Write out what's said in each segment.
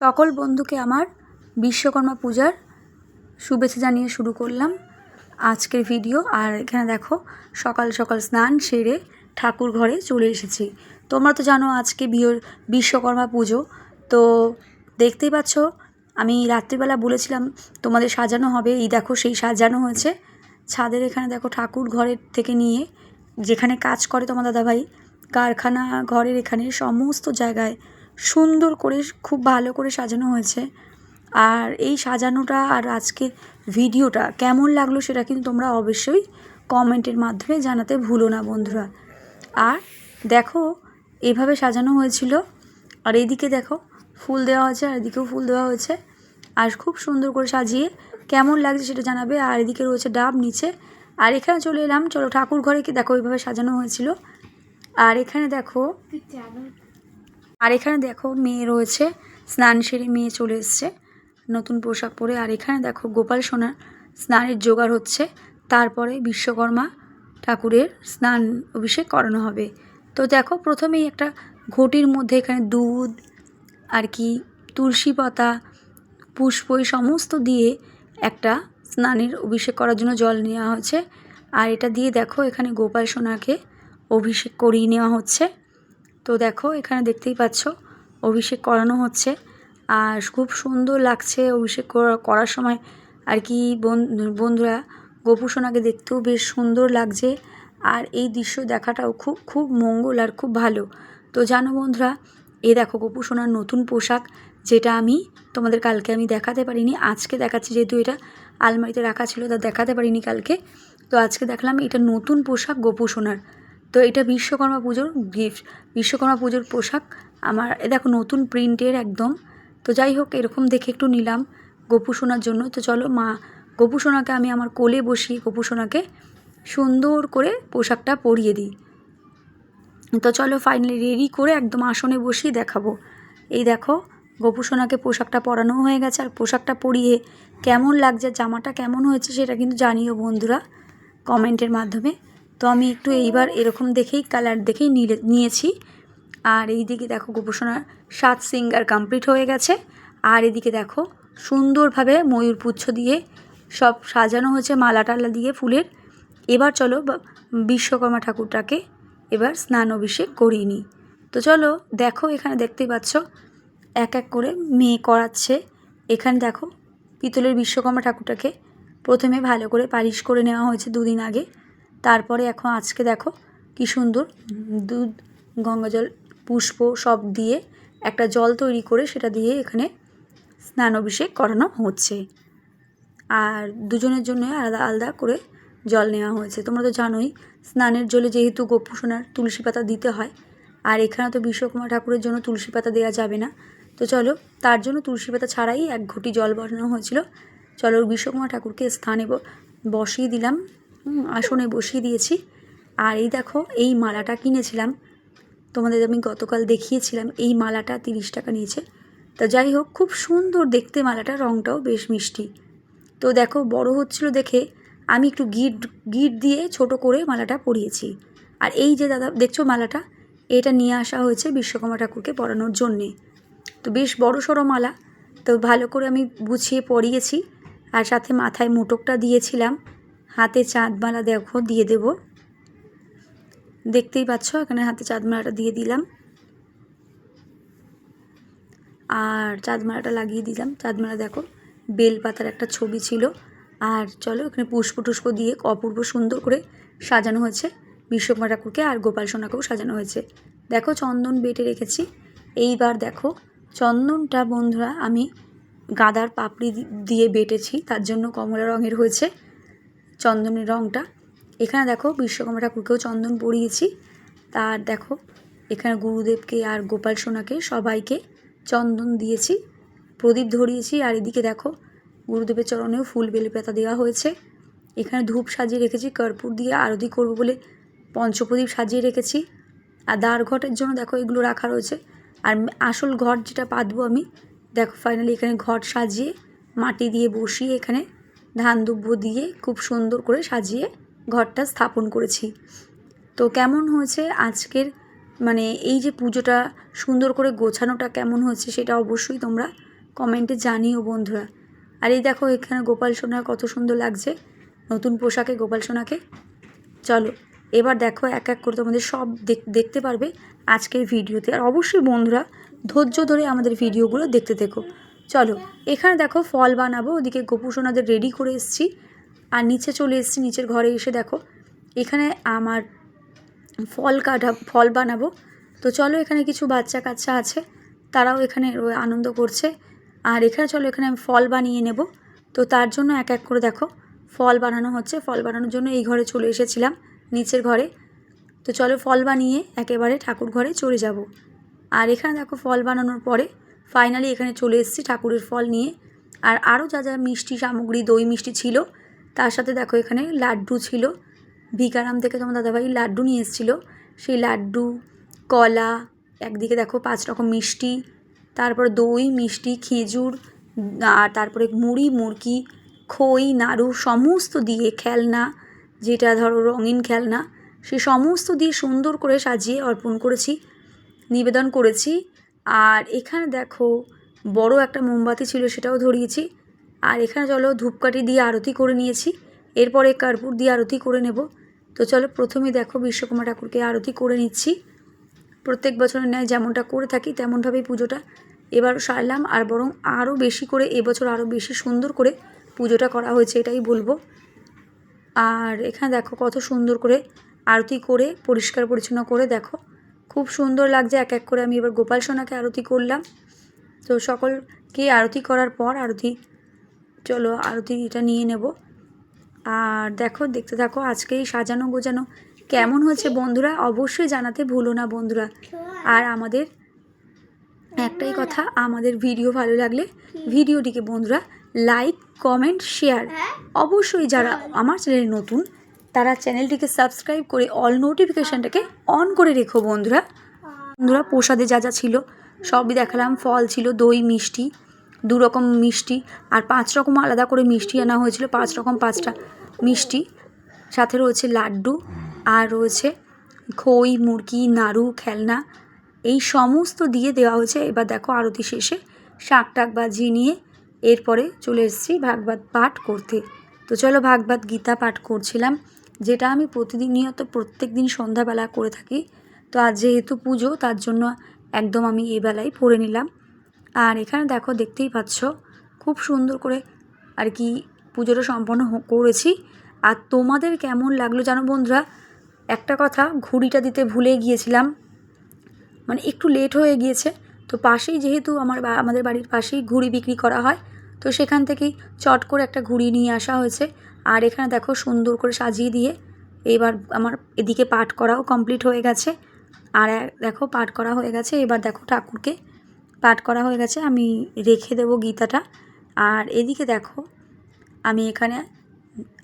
সকল বন্ধুকে আমার বিশ্বকর্মা পূজার শুভেচ্ছা জানিয়ে শুরু করলাম আজকের ভিডিও। আর এখানে দেখো, সকাল সকাল স্নান সেরে ঠাকুর ঘরে চলে এসেছি। তোমরা তো জানো আজকে বিয়ের, বিশ্বকর্মা পুজো। তো দেখতেই পাচ্ছ, আমি রাত্রিবেলা বলেছিলাম তোমাদের সাজানো হবে। এই দেখো, সেই সাজানো হয়েছে। ছাদের এখানে দেখো, ঠাকুর ঘরের থেকে নিয়ে যেখানে কাজ করে তোমার দাদাভাই, কারখানা ঘরের এখানে সমস্ত জায়গায় সুন্দর করে, খুব ভালো করে সাজানো হয়েছে। আর এই সাজানোটা আর আজকের ভিডিওটা কেমন লাগল সেটা কিন্তু তোমরা অবশ্যই কমেন্টের মাধ্যমে জানাতে ভুলো না বন্ধুরা। আর দেখো, এভাবে সাজানো হয়েছিল। আর এইদিকে দেখো, ফুল দেওয়া হয়েছে, আর এদিকেও ফুল দেওয়া হয়েছে। আর খুব সুন্দর করে সাজিয়ে কেমন লাগছে সেটা জানাবে। আর এদিকে রয়েছে ডাব নিচে। আর এখানে চলে এলাম, চলো ঠাকুর ঘরে কি দেখো, এইভাবে সাজানো হয়েছিল। আর এখানে দেখো আর এখানে দেখো মেয়ে রয়েছে, স্নান সেরে মেয়ে চলে এসছে, নতুন পোশাক পরে। আর এখানে দেখো গোপাল সোনার স্নানের জোগাড় হচ্ছে, তারপরে বিশ্বকর্মা ঠাকুরের স্নান অভিষেক করানো হবে। তো দেখো প্রথমেই একটা ঘটির মধ্যে এখানে দুধ, আর কি তুলসী পাতা, পুষ্প, এই সমস্ত দিয়ে একটা স্নানের অভিষেক করার জন্য জল নেওয়া হয়েছে আর এটা দিয়ে দেখো এখানে গোপাল সোনাকে অভিষেক করিয়ে নেওয়া হচ্ছে। তো দেখো, এখানে দেখতেই পাচ্ছ, অভিষেক করানো হচ্ছে। আর খুব সুন্দর লাগছে অভিষেক করার সময়। আর কি বন্ধুরা গোপু সোনাকে দেখতেও বেশ সুন্দর লাগছে। আর এই দৃশ্য দেখাটাও খুব খুব মঙ্গল আর খুব ভালো। তো জানো বন্ধুরা, এ দেখো গোপু সোনার নতুন পোশাক, যেটা আমি তোমাদের কালকে আমি দেখাতে পারিনি। আজকে দেখাচ্ছি যেহেতু এটা আলমারিতে রাখা ছিল, তা দেখাতে পারিনি কালকে। তো আজকে দেখলাম এটা নতুন পোশাক গোপু সোনার তো এটা বিশ্বকর্মা পুজোর গিফট বিশ্বকর্মা পুজোর পোশাক। আমার, এ দেখো নতুন প্রিন্টের একদম। তো যাই হোক, এরকম দেখে একটু নিলাম গোপু সোনার জন্য। তো চলো মা গোপু সোনাকে আমি আমার কোলে বসিয়ে গোপু সোনাকে সুন্দর করে পোশাকটা পরিয়ে দিই। তো চলো ফাইনালি রেডি করে একদম আসনে বসিয়ে দেখাবো। এই দেখো গোপু সোনাকে পোশাকটা পরানো হয়ে গেছে। আর পোশাকটা পরিয়ে কেমন লাগছে, জামাটা কেমন হয়েছে সেটা কিন্তু জানিও বন্ধুরা। কমেন্টের মাধ্যমে। তো আমি একটু এইবার এরকম দেখেই কালার দেখেই নিয়েছি। আর এই দিকে দেখো গোপোষণার সাত সিঙ্গার কমপ্লিট হয়ে গেছে। আর এদিকে দেখো সুন্দরভাবে ময়ূর পুচ্ছ দিয়ে সব সাজানো হয়েছে মালা টালা দিয়ে ফুলের। এবার চলো বিশ্বকর্মা ঠাকুরটাকে এবার স্নান অভিষেক করিয়ে নিই। তো চলো দেখো এখানে দেখতেই পাচ্ছ এক এক করে মেয়ে করাচ্ছে। এখানে দেখো পিতলের বিশ্বকর্মা ঠাকুরটাকে প্রথমে ভালো করে পালিশ করে নেওয়া হয়েছে দুদিন আগে। তারপরে এখন আজকে দেখো কি সুন্দর দুধ, গঙ্গাজল, পুষ্প সব দিয়ে একটা জল তৈরি করে সেটা দিয়ে এখানে স্নান অভিষেক করানো হচ্ছে। আর দুজনের জন্য আলাদা আলাদা করে জল নেওয়া হয়েছে। তোমরা তো জানোই, স্নানের জলে যেহেতু গোপুসোনার তুলসী পাতা দিতে হয়, আর এখানে তো বিশ্বকুমার ঠাকুরের জন্য তুলসী পাতা দেওয়া যাবে না। তো চলো, তার জন্য তুলসী পাতা ছাড়াই এক ঘটি জল বসানো হয়েছিল। চলো বিশ্বকুমার ঠাকুরকে স্থানে বসিয়ে দিলাম। আসনে বসিয়ে দিয়েছি। আর এই দেখো, এই মালাটা কিনেছিলাম। তোমাদের আমি গতকাল দেখিয়েছিলাম, এই মালাটা তিরিশ টাকা নিয়েছে। তা যাই হোক, খুব সুন্দর দেখতে মালাটা রঙটাও বেশ মিষ্টি। তো দেখো, বড় হচ্ছিল দেখে আমি একটু গিট গিট দিয়ে ছোট করে মালাটা পরিয়েছি। আর এই যে দাদা, দেখছ মালাটা? এটা নিয়ে আসা হয়েছে বিশ্বকর্মা ঠাকুরকে পরানোর জন্যে। তো বেশ বড় সড়ো মালা। তো ভালো করে আমি গুছিয়ে পরিয়েছি। আর সাথে মাথায় মোটকটা দিয়েছিলাম। হাতে চাঁদমালা দেখো, দিয়ে দেব। দেখতেই পাচ্ছ, এখানে হাতে চাঁদমালাটা দিয়ে দিলাম। আর চাঁদমালাটা লাগিয়ে দিলাম। চাঁদমালা দেখো বেলপাতার একটা ছবি ছিল। আর চলো, এখানে পুষ্প টুষ্প দিয়ে অপূর্ব সুন্দর করে সাজানো হয়েছে। বিশ্বকর্মা ঠাকুরকে আর গোপাল সোনাকেও সাজানো হয়েছে। দেখো, চন্দন বেটে রেখেছি। এইবার দেখো, চন্দনটা বন্ধুরা আমি গাদার পাপড়ি দিয়ে বেটেছি। তার জন্য কমলা রঙের হয়েছে। চন্দনের রঙটা এখানে দেখো বিশ্বকর্মা ঠাকুরকেও চন্দন পরিয়েছি। তার দেখো, এখানে গুরুদেবকে আর গোপাল সোনাকে সবাইকে চন্দন দিয়েছি, প্রদীপ ধরিয়েছি। আর এদিকে দেখো, গুরুদেবের চরণেও ফুল বেলে দেওয়া হয়েছে। এখানে ধূপ সাজিয়ে রেখেছি, কর্পূর দিয়ে আরতি করব বলে পঞ্চপ্রদীপ সাজিয়ে রেখেছি। আর দ্বার ঘটের জন্য দেখো এগুলো রাখা রয়েছে। আর আসল ঘট যেটা পাতবো আমি, দেখো ফাইনালি এখানে ঘট সাজিয়ে মাটি দিয়ে বসিয়ে এখানে ধান দুব্য দিয়ে খুব সুন্দর করে সাজিয়ে ঘরটা স্থাপন করেছি। তো কেমন হয়েছে আজকের মানে এই যে পুজোটা সুন্দর করে গোছানোটা কেমন হয়েছে সেটা অবশ্যই তোমরা কমেন্টে জানিও বন্ধুরা। আর এই দেখো এখানে গোপাল সোনার কত সুন্দর লাগছে, নতুন পোশাকে গোপাল সোনাকে। চলো, এবার দেখো এক এক করে তোমাদের সব দেখ- দেখতে পারবে আজকের ভিডিওতে। আর অবশ্যই বন্ধুরা ধৈর্য ধরে আমাদের ভিডিওগুলো দেখতে থেকো। চলো, এখানে দেখো ফল বানাবো, ওদিকে গোপু সোনাদের রেডি করে এসেছি। আর নিচে চলে এসেছি, নিচের ঘরে এসে দেখো, এখানে আমার ফল কাটা, ফল বানাবো। তো চলো, এখানে কিছু বাচ্চা কাচ্চা আছে, তারাও এখানে আনন্দ করছে। আর এখানে চলো, এখানে আমি ফল বানিয়ে নেব। তো তার জন্য এক এক করে দেখো, ফল বানানো হচ্ছে, ফল বানানোর জন্য এই ঘরে চলে এসেছিলাম, নিচের ঘরে। তো চলো, ফল বানিয়ে একেবারে ঠাকুর ঘরে চলে যাব। আর এখানে দেখো, ফল বানানোর পরে ফাইনালি এখানে চলে এসেছি ঠাকুরের ফল নিয়ে। আর আরও যা যা মিষ্টি সামগ্রী, দই মিষ্টি ছিল, তার সাথে দেখো এখানে লাড্ডু ছিল। ভিকারাম থেকে তোমার দাদাভাই লাড্ডু নিয়ে এসেছিল। সেই লাড্ডু, কলা, একদিকে দেখো পাঁচ রকম মিষ্টি, তারপর দই মিষ্টি, খেজুর, আর তারপরে মুড়ি, মুরকি, খই, নাড়ু, সমস্ত দিয়ে খেলনা, যেটা ধরো রঙিন খেলনা, সে সমস্ত দিয়ে সুন্দর করে সাজিয়ে অর্পণ করেছি, নিবেদন করেছি। আর এখানে দেখো বড় একটা মোমবাতি ছিল সেটাও ধরিয়েছি। আর এখানে চলো ধূপকাঠি দিয়ে আরতি করে নিয়েছি। এরপরে কার্পুর দিয়ে আরতি করে নেব। তো চলো প্রথমে দেখো বিশ্বকর্মা ঠাকুরকে আরতি করে নিচ্ছি। প্রত্যেক বছরের ন্যায় যেমনটা করে থাকি তেমনভাবেই পুজোটা এবারও সারলাম। আর বরং আরও বেশি করে এবছর আরও বেশি সুন্দর করে পুজোটা করা হয়েছে এটাই বলব। আর এখানে দেখো কত সুন্দর করে আরতি করে পরিষ্কার পরিচ্ছন্ন করে দেখো। খুব সুন্দর লাগছে, এক এক করে আমি এবার গোপাল সোনাকে আরতি করলাম। তো সকলকে আরতি করার পর আরতি, চলো আরতি এটা নিয়ে নেব। আর দেখো, দেখতে থাকো আজকেই সাজানো গোজানো কেমন হয়েছে বন্ধুরা, অবশ্যই জানাতে ভুলো না বন্ধুরা। আর আমাদের একটাই কথা, আমাদের ভিডিও ভালো লাগলে ভিডিওটিকে বন্ধুরা লাইক, কমেন্ট, শেয়ার অবশ্যই যারা আমার চ্যানেলে নতুন তারা চ্যানেলটিকে সাবস্ক্রাইব করে অল নোটিফিকেশানটাকে অন করে রেখো বন্ধুরা। বন্ধুরা, প্রসাদে যা যা ছিল সবই দেখালাম। ফল ছিল, দই, মিষ্টি দু রকম মিষ্টি আর পাঁচ রকম আলাদা করে মিষ্টি আনা হয়েছিল, পাঁচ রকম পাঁচটা মিষ্টি। সাথে রয়েছে লাড্ডু আর রয়েছে খই, মুরগি, নাড়ু, খেলনা। এই সমস্ত দিয়ে দেওয়া হয়েছে। এবার দেখো আরতি শেষে শাক টাক বাজিয়ে নিয়ে এরপরে চলে এসেছি ভাগবত পাঠ করতে। তো চলো ভাগবত গীতা পাঠ করছিলাম। যেটা আমি প্রতিদিন নিয়ত প্রত্যেক দিন সন্ধ্যাবেলা করে থাকি। তো আজ যেহেতু পুজো, তার জন্য একদম আমি এই বেলায় পড়ে নিলাম। আর এখানে দেখো, দেখতেই পাচ্ছ, খুব সুন্দর করে আর কি পুজোটা সম্পন্ন করেছি। আর তোমাদের কেমন লাগল জানো বন্ধুরা? একটা কথা, ঘুড়িটা দিতে ভুলে গিয়েছিলাম। মানে একটু লেট হয়ে গিয়েছে। তো পাশেই যেহেতু আমার আমাদের বাড়ির পাশেই ঘুড়ি বিক্রি করা হয়, তো সেখান থেকেই চট করে একটা ঘুড়ি নিয়ে আসা হয়েছে। আর এখানে দেখো সুন্দর করে সাজিয়ে দিয়ে এবার আমার এদিকে পাঠ করাও কমপ্লিট হয়ে গেছে। আর দেখো পাঠ করা হয়ে গেছে। এবার দেখো ঠাকুরকে পাঠ করা হয়ে গেছে। আমি রেখে দেবো গীতাটা। আর এদিকে দেখো আমি এখানে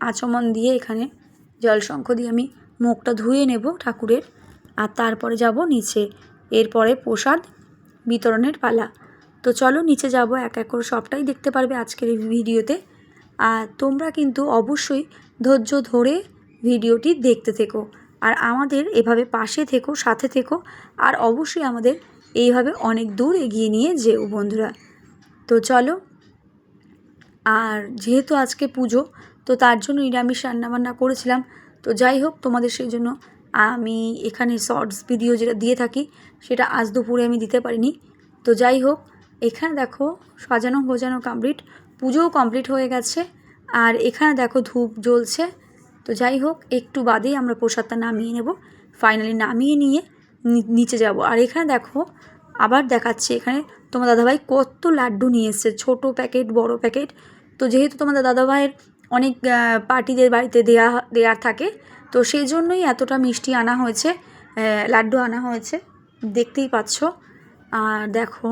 আচমন দিয়ে এখানে জলশঙ্খ দিয়ে আমি মুখটা ধুয়ে নেব ঠাকুরের। আর তারপরে যাব নিচে। এরপরে প্রসাদ বিতরণের পালা। তো চলো নিচে যাব। এক এক করে সবটাই দেখতে পারবে আজকের এই ভিডিওতে। আর তোমরা কিন্তু অবশ্যই ধৈর্য ধরে ভিডিওটি দেখতে থেকো। আর আমাদের এভাবে পাশে থেকো, সাথে থেকো, আর অবশ্যই আমাদের এইভাবে অনেক দূর এগিয়ে নিয়ে যেও বন্ধুরা। তো চলো, আর যেহেতু আজকে পুজো, তো তার জন্য নিরামিষ রান্নাবান্না করেছিলাম। তো যাই হোক, তোমাদের সেই জন্য আমি এখানে শর্টস ভিডিও যেটা দিয়ে থাকি, সেটা আজ দুপুরে আমি দিতে পারিনি। তো যাই হোক, এখানে দেখো সাজানো গোজানো কমপ্লিট। পুজোও কমপ্লিট হয়ে গেছে। আর এখানে দেখো ধূপ জ্বলছে। তো যাই হোক, একটু বাদেই আমরা প্রসাদটা নামিয়ে নেব। ফাইনালি নামিয়ে নিয়ে নিচে যাব। আর এখানে দেখো, আবার দেখাচ্ছে এখানে তোমার দাদাভাই কত লাড্ডু নিয়ে এসছে। ছোটো প্যাকেট, বড় প্যাকেট। তো যেহেতু তোমাদের দাদাভাইয়ের অনেক পার্টিদের বাড়িতে দেয়া দেওয়ার থাকে, তো সেই জন্যই এতটা মিষ্টি আনা হয়েছে লাড্ডু আনা হয়েছে। দেখতেই পাচ্ছ। আর দেখো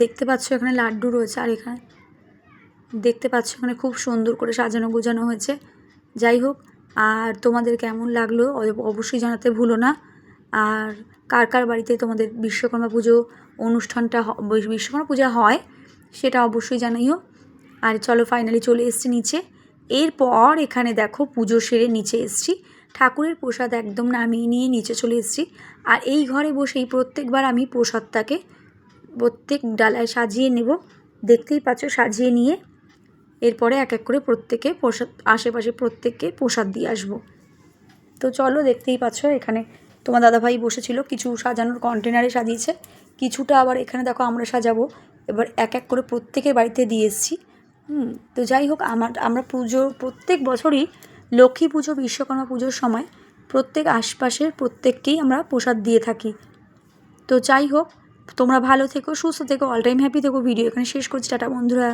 দেখতে পাচ্ছ এখানে লাড্ডু রয়েছে আর এখানে দেখতে পাচ্ছ এখানে খুব সুন্দর করে সাজানো গোছানো হয়েছে। যাই হোক, আর তোমাদের কেমন লাগল অবশ্যই জানাতে ভুলো না। আর কার কার বাড়িতে তোমাদের বিশ্বকর্মা পুজো অনুষ্ঠানটা বিশ্বকর্মা পূজা হয় সেটা অবশ্যই জানাইও। আর চলো ফাইনালি চলে এসেছি নিচে। এরপর এখানে দেখো পুজো সেরে নিচে এসেছি। ঠাকুরের প্রসাদ একদম নামিয়ে নিয়ে নিচে চলে এসেছি। আর এই ঘরে বসেই প্রত্যেকবার আমি প্রসাদটাকে প্রত্যেক ডালায় সাজিয়ে নেব। দেখতেই পাচ্ছ, সাজিয়ে নিয়ে এরপরে এক এক করে প্রত্যেকে প্রসাদ, আশেপাশে প্রত্যেককে প্রসাদ দিয়ে আসব। তো চলো, দেখতেই পাচ্ছ, এখানে তোমার দাদাভাই বসেছিল, কিছু সাজানোর কন্টেনারে সাজিয়েছে। কিছুটা আবার এখানে দেখো আমরা সাজাবো। এবার এক এক করে প্রত্যেকের বাড়িতে দিয়ে এসেছি। হুম, তো যাই হোক, আমার, আমরা পুজো, প্রত্যেক বছরই লক্ষ্মী পুজো, বিশ্বকর্মা পুজোর সময় প্রত্যেক আশপাশের প্রত্যেককেই আমরা প্রসাদ দিয়ে থাকি। তো যাই হোক তোমরা ভালো থেকো, সুস্থ থেকো অল টাইম হ্যাপি থেকো। ভিডিও এখানে শেষ করছি, টাটা বন্ধুরা।